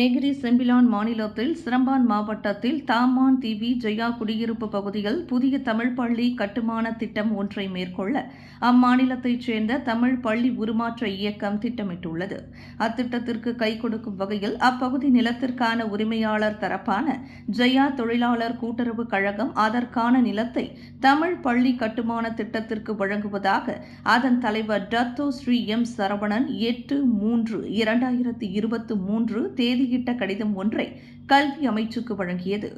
Negeri Sembilan மாநிலத்தில் Seremban மாவட்டத்தில் Taman தீவி ஜெயா குடியிருப்பு பகுதியில் புதிய தமிழ் பள்ளி கட்டுமான திட்டம் ஒன்றை மேற்கொள்ள அம்மாநிலத்தைச் சேர்ந்த தமிழ் பள்ளி உருமாற்ற இயக்கம் திட்டமிட்டுள்ளது. அத்திட்டத்திற்கு கை கொடுக்கும் வகையில் அப்பகுதி நிலத்திற்கான உரிமையாளர் தரப்பான ஜெயா தொழிலாளர் கூட்டுறவு கழகம் அதற்கான நிலத்தை தமிழ் பள்ளி கட்டுமான திட்டத்திற்கு வழங்குவதாக அதன் தலைவர் டத்தோ ஸ்ரீ எம் சரவணன் எட்டு மூன்று இரண்டாயிரத்தி இருபத்தி மூன்று தேதி வெளியிட்ட கடிதம் ஒன்றை கல்வி அமைச்சுக்கு வழங்கியது.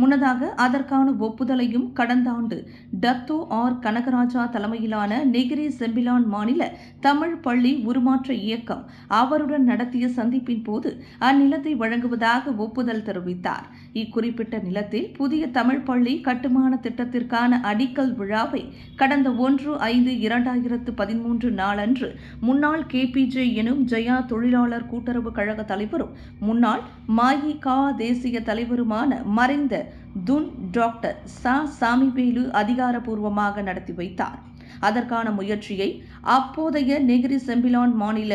முன்னதாக அதற்கான ஒப்புதலையும் கடந்த ஆண்டு டத்தோ ஆர். கனகராஜா தலைமையிலான நெகிரி செம்பிலான் மாநில தமிழ் பள்ளி உருமாற்ற இயக்கம் அவருடன் நடத்திய சந்திப்பின் போது அந்நிலத்தை வழங்குவதாக ஒப்புதல் தெரிவித்தார். இக்குறிப்பிட்ட நிலத்தில் புதிய தமிழ் பள்ளி கட்டுமான திட்டத்திற்கான அடிக்கல் விழாவை கடந்த ஒன்று ஐந்து இரண்டாயிரத்து பதிமூன்று நாளன்று முன்னாள் கேபிஜே எனும் ஜெயா தொழிலாளர் கூட்டுறவு கழக தலைவரும் முன்னாள் முன்னாள் மாயிகா தேசிய தலைவருமான மறைந்த துன் டாக்டர் சா சாமிவேலு அதிகாரப்பூர்வமாக நடத்தி வைத்தார். அதற்கான முயற்சியை அப்போதைய நெகிரி செம்பிலான் மாநில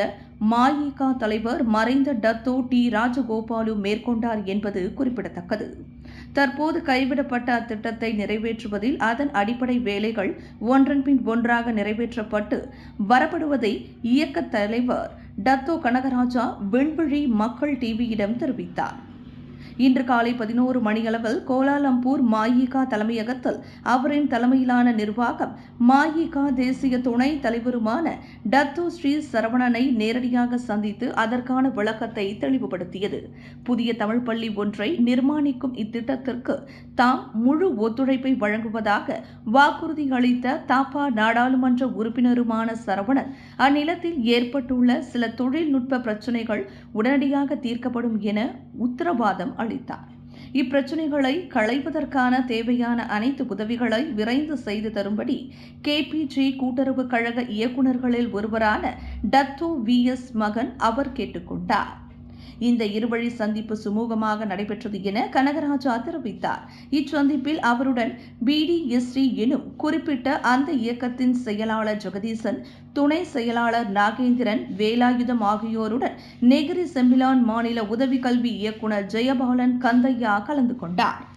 மாயிகா தலைவர் மறைந்த டத்தோ டி ராஜகோபாலு மேற்கொண்டார் என்பது குறிப்பிடத்தக்கது. தற்போது கைவிடப்பட்ட அத்திட்டத்தை நிறைவேற்றுவதில் அதன் அடிப்படை வேலைகள் ஒன்றன்பின் ஒன்றாக நிறைவேற்றப்பட்டு வரப்படுவதை இயக்க தலைவர் டத்தோ கனகராஜா விண்வெளி மக்கள் டிவியிடம் தெரிவித்தார். இன்று காலை பதினோரு மணியளவில் கோலாலம்பூர் மாயிகா தலைமையகத்தில் அவரின் தலைமையிலான நிர்வாகம் மாயிகா தேசிய துணை தலைவருமான டத்து ஸ்ரீ சரவணனை நேரடியாக சந்தித்து அதற்கான விளக்கத்தை தெளிவுபடுத்தியது. புதிய தமிழ் பள்ளி ஒன்றை நிர்மாணிக்கும் இத்திட்டத்திற்கு தாம் முழு ஒத்துழைப்பை வழங்குவதாக வாக்குறுதி அளித்த தாப்பா நாடாளுமன்ற உறுப்பினருமான சரவணன் அந்நிலத்தில் ஏற்பட்டுள்ள சில தொழில்நுட்ப பிரச்சினைகள் உடனடியாக தீர்க்கப்படும் என உத்தரவாதம் அளித்தார். இப்பிரச்சினைகளை களைவதற்கான தேவையான அனைத்து உதவிகளை விரைந்து செய்து தரும்படி கேபிஜி கூட்டுறவு கழக இயக்குநர்களில் ஒருவரான டத்தோ வி எஸ் மகன் அவர் கேட்டுக்கொண்டார். இந்த இருவழி சந்திப்பு சுமூகமாக நடைபெற்றது என கனகராஜா தெரிவித்தார் இச்சந்திப்பில் அவருடன் பிடிஎஸ்டி எனும் குறிப்பிட்ட அந்த இயக்கத்தின் செயலாளர் ஜெகதீசன் துணை செயலாளர் நாகேந்திரன் வேலாயுதம் ஆகியோருடன் நெகிரி செம்பிலான் மாநில உதவி கல்வி இயக்குநர் ஜெயபாலன் கந்தையா கலந்து கொண்டார்.